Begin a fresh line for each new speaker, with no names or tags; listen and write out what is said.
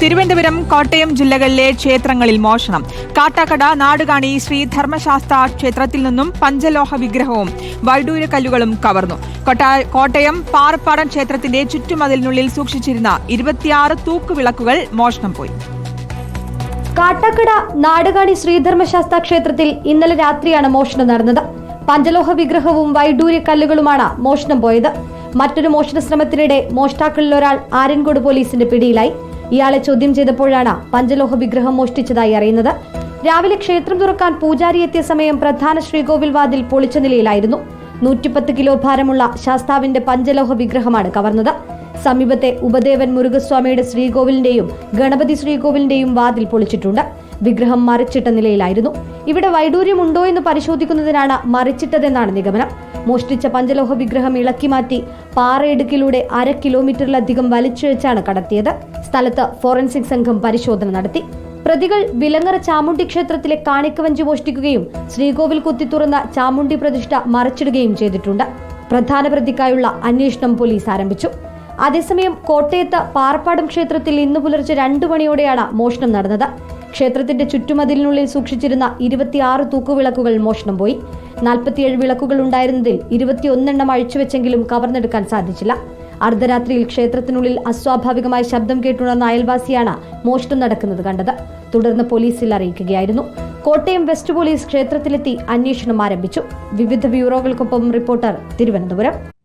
തിരുവനന്തപുരം കോട്ടയം ജില്ലകളിലെ ക്ഷേത്രങ്ങളിൽ മോഷണം. കാട്ടാക്കട നാടുകാണി ശ്രീ ധർമ്മശാസ്ത്ര ക്ഷേത്രത്തിൽ നിന്നും പഞ്ചലോഹ വിഗ്രഹവും വൈഡൂര്യക്കല്ലുകളും കവർന്നു. കോട്ടയം പാറപ്പാടം ക്ഷേത്രത്തിന്റെ ചുറ്റുമതിലിനുള്ളിൽ സൂക്ഷിച്ചിരുന്ന ഇരുപത്തിയാറ് തൂക്കുവിളക്കുകൾ മോഷണം പോയി.
കാട്ടാക്കട നാടുകാണി ശ്രീധർമ്മശാസ്ത്ര ക്ഷേത്രത്തിൽ ഇന്നലെ രാത്രിയാണ് മോഷണം നടന്നത്. പഞ്ചലോഹ വിഗ്രഹവും വൈഡൂര്യ കല്ലുകളുമാണ് മോഷണം പോയത്. മറ്റൊരു മോഷണ ശ്രമത്തിനിടെ മോഷ്ടാക്കളിൽ ഒരാൾ ആര്യൻകോട് പോലീസിന്റെ പിടിയിലായി. ഇയാളെ ചോദ്യം ചെയ്തപ്പോഴാണ് പഞ്ചലോഹ വിഗ്രഹം മോഷ്ടിച്ചതായി അറിയുന്നത്. രാവിലെ ക്ഷേത്രം തുറക്കാൻ പൂജാരി എത്തിയ സമയം പ്രധാന ശ്രീകോവിൽ വാതിൽ പൊളിച്ച നിലയിലായിരുന്നു. നൂറ്റിപ്പത്ത് കിലോ ഭാരമുള്ള ശാസ്താവിന്റെ പഞ്ചലോഹ വിഗ്രഹമാണ് കവർന്നത്. സമീപത്തെ ഉപദേവൻ മുരുകസ്വാമിയുടെ ശ്രീകോവിലിന്റെയും ഗണപതി ശ്രീകോവിലിന്റെയും വാതിൽ പൊളിച്ചിട്ടുണ്ട്. വിഗ്രഹം മറിച്ചിട്ട നിലയിലായിരുന്നു. ഇവിടെ വൈഡൂര്യമുണ്ടോ എന്ന് പരിശോധിക്കുന്നതിനാണ് മറിച്ചിട്ടതെന്നാണ് നിഗമനം. മോഷ്ടിച്ച പഞ്ചലോഹ വിഗ്രഹം ഇളക്കി മാറ്റി പാറയിടുക്കിലൂടെ അര കിലോമീറ്ററിലധികം വലിച്ചിഴച്ചാണ് കടത്തിയത്. സ്ഥലത്ത് ഫോറൻസിക് സംഘം പരിശോധന നടത്തി. പ്രതികൾ വിലങ്ങറ ചാമുണ്ടി ക്ഷേത്രത്തിലെ കാണിക്കവഞ്ചി മോഷ്ടിക്കുകയും ശ്രീകോവിൽ കുത്തി തുറന്ന ചാമുണ്ടി പ്രതിഷ്ഠ മറിച്ചിടുകയും ചെയ്തിട്ടുണ്ട്. പ്രധാന പ്രതിക്കായുള്ള അന്വേഷണം പോലീസ് ആരംഭിച്ചു. അതേസമയം കോട്ടയത്ത് പാറപ്പാടം ക്ഷേത്രത്തിൽ ഇന്ന് പുലർച്ചെ രണ്ടു മണിയോടെയാണ് മോഷണം നടന്നത്. ക്ഷേത്രത്തിന്റെ ചുറ്റുമതിലിനുള്ളിൽ സൂക്ഷിച്ചിരുന്ന ഇരുപത്തിയാറ് തൂക്കുവിളക്കുകൾ മോഷണം പോയി. നാൽപ്പത്തിയേഴ് വിളക്കുകൾ ഉണ്ടായിരുന്നതിൽ ഇരുപത്തിയൊന്നെണ്ണം അഴിച്ചുവെച്ചെങ്കിലും കവർന്നെടുക്കാൻ സാധിച്ചില്ല. അർദ്ധരാത്രിയിൽ ക്ഷേത്രത്തിനുള്ളിൽ അസ്വാഭാവികമായ ശബ്ദം കേട്ടുണർന്ന അയൽവാസിയാണ് മോഷണം നടക്കുന്നത് കണ്ടത്. തുടർന്ന് പോലീസിൽ അറിയിക്കുകയായിരുന്നു. കോട്ടയം വെസ്റ്റ് പോലീസ് ക്ഷേത്രത്തിലെത്തി അന്വേഷണം ആരംഭിച്ചു. വിവിധ ബ്യൂറോകൾക്കൊപ്പം റിപ്പോർട്ടർ തിരുവനന്തപുരം.